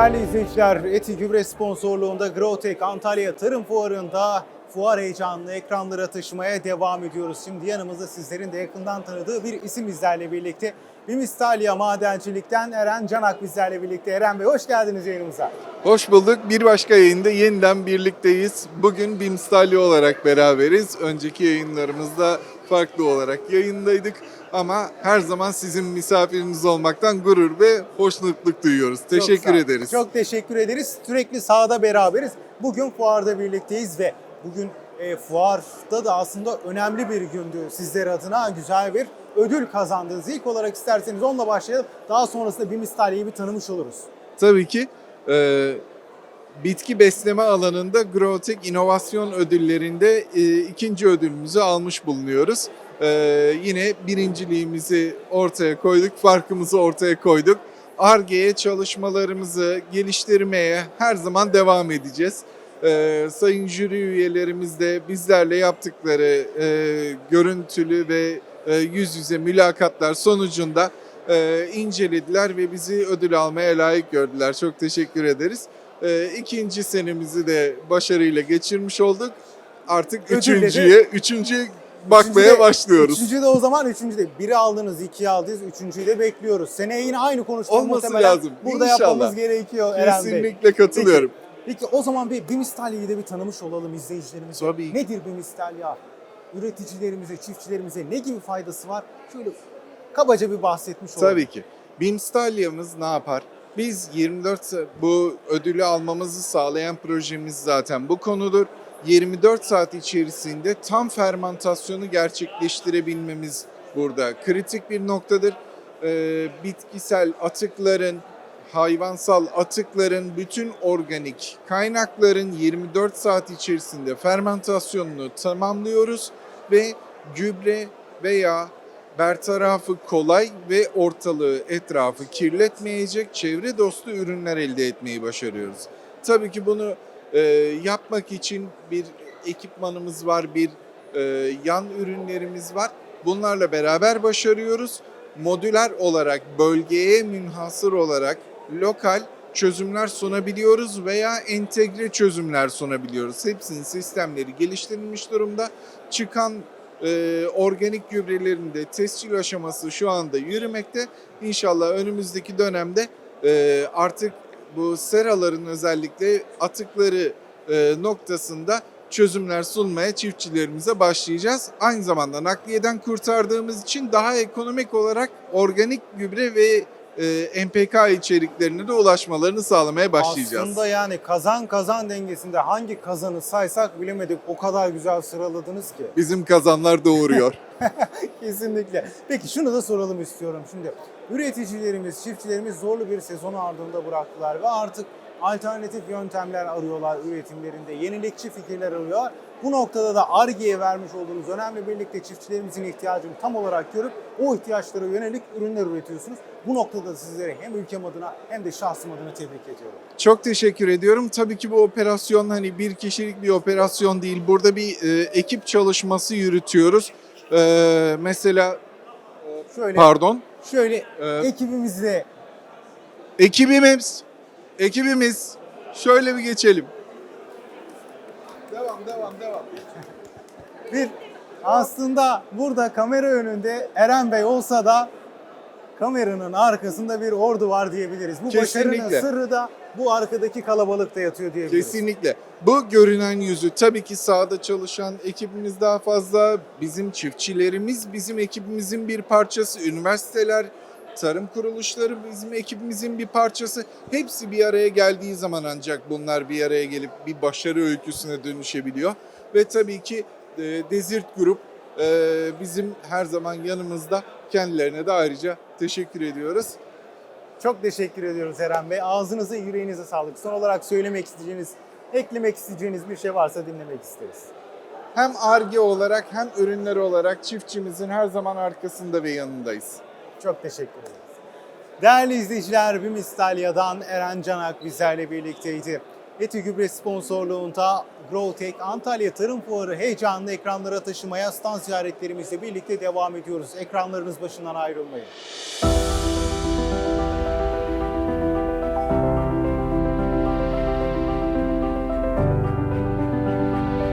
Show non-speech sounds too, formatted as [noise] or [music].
Değerli izleyiciler, Eti Gübre sponsorluğunda Growtek Antalya Tarım Fuarı'nda fuar heyecanını ekranlara taşımaya devam ediyoruz. Şimdi yanımızda sizlerin de yakından tanıdığı bir isim bizlerle birlikte. Bimistalya Madencilik'ten Eren Canak bizlerle birlikte. Eren Bey hoş geldiniz yayınımıza. Hoş bulduk. Bir başka yayında yeniden birlikteyiz. Bugün Bimstalya olarak beraberiz. Önceki yayınlarımızda farklı olarak yayındaydık. Ama her zaman sizin misafiriniz olmaktan gurur ve hoşnutluk duyuyoruz. Çok Teşekkür sağ- ederiz. Çok teşekkür ederiz. Sürekli sahada beraberiz. Bugün fuarda birlikteyiz ve bugün e, fuarda da aslında önemli bir gündü sizler adına. Güzel bir ödül kazandınız. İlk olarak isterseniz onunla başlayalım. Daha sonrasında Bimistalye'yi bir tanımış oluruz. Tabii ki e, bitki besleme alanında Growtek İnovasyon Ödülleri'nde e, ikinci ödülümüzü almış bulunuyoruz. E, yine birinciliğimizi ortaya koyduk, farkımızı ortaya koyduk. ARGE'ye çalışmalarımızı geliştirmeye her zaman devam edeceğiz. E, sayın jüri üyelerimiz de bizlerle yaptıkları e, görüntülü ve e, yüz yüze mülakatlar sonucunda e, incelediler ve bizi ödül almaya layık gördüler. Çok teşekkür ederiz. E, ikinci senemizi de başarıyla geçirmiş olduk. Artık Ödülle de- üçüncüye, üçüncüye bakmaya Üçüncü de- başlıyoruz. Üçüncü de o zaman üçüncü de. Biri aldınız, ikiyi aldınız, üçüncüyü de bekliyoruz. Seneye yine aynı konuşma Olması muhtemelen lazım. Burada İnşallah. yapmamız gerekiyor Eren Bey. Kesinlikle katılıyorum. Peki o zaman bir Bimistalye'yi de bir tanımış olalım izleyicilerimize. Tabii. Nedir Bimistalya? Üreticilerimize, çiftçilerimize ne gibi faydası var? Şöyle kabaca bir bahsetmiş olalım. Tabii ki. Bimstalya'mız ne yapar? Biz 24 sa- bu ödülü almamızı sağlayan projemiz zaten bu konudur. 24 saat içerisinde tam fermentasyonu gerçekleştirebilmemiz burada kritik bir noktadır. Ee, bitkisel atıkların, hayvansal atıkların, bütün organik kaynakların 24 saat içerisinde fermentasyonunu tamamlıyoruz ve gübre veya bertarafı kolay ve ortalığı etrafı kirletmeyecek çevre dostu ürünler elde etmeyi başarıyoruz. Tabii ki bunu e, yapmak için bir ekipmanımız var, bir e, yan ürünlerimiz var. Bunlarla beraber başarıyoruz. Modüler olarak bölgeye münhasır olarak lokal çözümler sunabiliyoruz veya entegre çözümler sunabiliyoruz. Hepsinin sistemleri geliştirilmiş durumda. Çıkan e, organik gübrelerin de tescil aşaması şu anda yürümekte. İnşallah önümüzdeki dönemde e, artık bu seraların özellikle atıkları e, noktasında çözümler sunmaya çiftçilerimize başlayacağız. Aynı zamanda nakliyeden kurtardığımız için daha ekonomik olarak organik gübre ve e, MPK içeriklerine de ulaşmalarını sağlamaya başlayacağız. Aslında yani kazan kazan dengesinde hangi kazanı saysak bilemedik. O kadar güzel sıraladınız ki. [laughs] Bizim kazanlar doğuruyor. [laughs] Kesinlikle. Peki şunu da soralım istiyorum şimdi. Üreticilerimiz, çiftçilerimiz zorlu bir sezonu ardında bıraktılar ve artık alternatif yöntemler arıyorlar üretimlerinde, yenilikçi fikirler arıyorlar. Bu noktada da ARGE'ye vermiş olduğunuz önemli birlikte çiftçilerimizin ihtiyacını tam olarak görüp o ihtiyaçlara yönelik ürünler üretiyorsunuz. Bu noktada sizlere hem ülkem adına hem de şahsım adına tebrik ediyorum. Çok teşekkür ediyorum. Tabii ki bu operasyon hani bir kişilik bir operasyon değil. Burada bir e, ekip çalışması yürütüyoruz. E, mesela Şöyle pardon. şöyle e, ekibimizle ekibimiz ekibimiz şöyle bir geçelim. Devam devam devam. bir aslında burada kamera önünde Eren Bey olsa da kameranın arkasında bir ordu var diyebiliriz. Bu başarının Kesinlikle. sırrı da bu arkadaki kalabalıkta yatıyor diyebiliriz. Kesinlikle. Bu görünen yüzü tabii ki sahada çalışan ekibimiz daha fazla. Bizim çiftçilerimiz bizim ekibimizin bir parçası. Üniversiteler, tarım kuruluşları bizim ekibimizin bir parçası. Hepsi bir araya geldiği zaman ancak bunlar bir araya gelip bir başarı öyküsüne dönüşebiliyor. Ve tabii ki e, Desert Group e, bizim her zaman yanımızda. Kendilerine de ayrıca teşekkür ediyoruz. Çok teşekkür ediyoruz Eren Bey. Ağzınıza, yüreğinize sağlık. Son olarak söylemek isteyeceğiniz, eklemek isteyeceğiniz bir şey varsa dinlemek isteriz. Hem ARGE olarak hem ürünler olarak çiftçimizin her zaman arkasında ve yanındayız. Çok teşekkür ederiz. Değerli izleyiciler, Bimistalya'dan Eren Canak bizlerle birlikteydi. Eti Gübre sponsorluğunda Growtek Antalya Tarım Fuarı heyecanlı ekranlara taşımaya stand ziyaretlerimizle birlikte devam ediyoruz. Ekranlarınız başından ayrılmayın.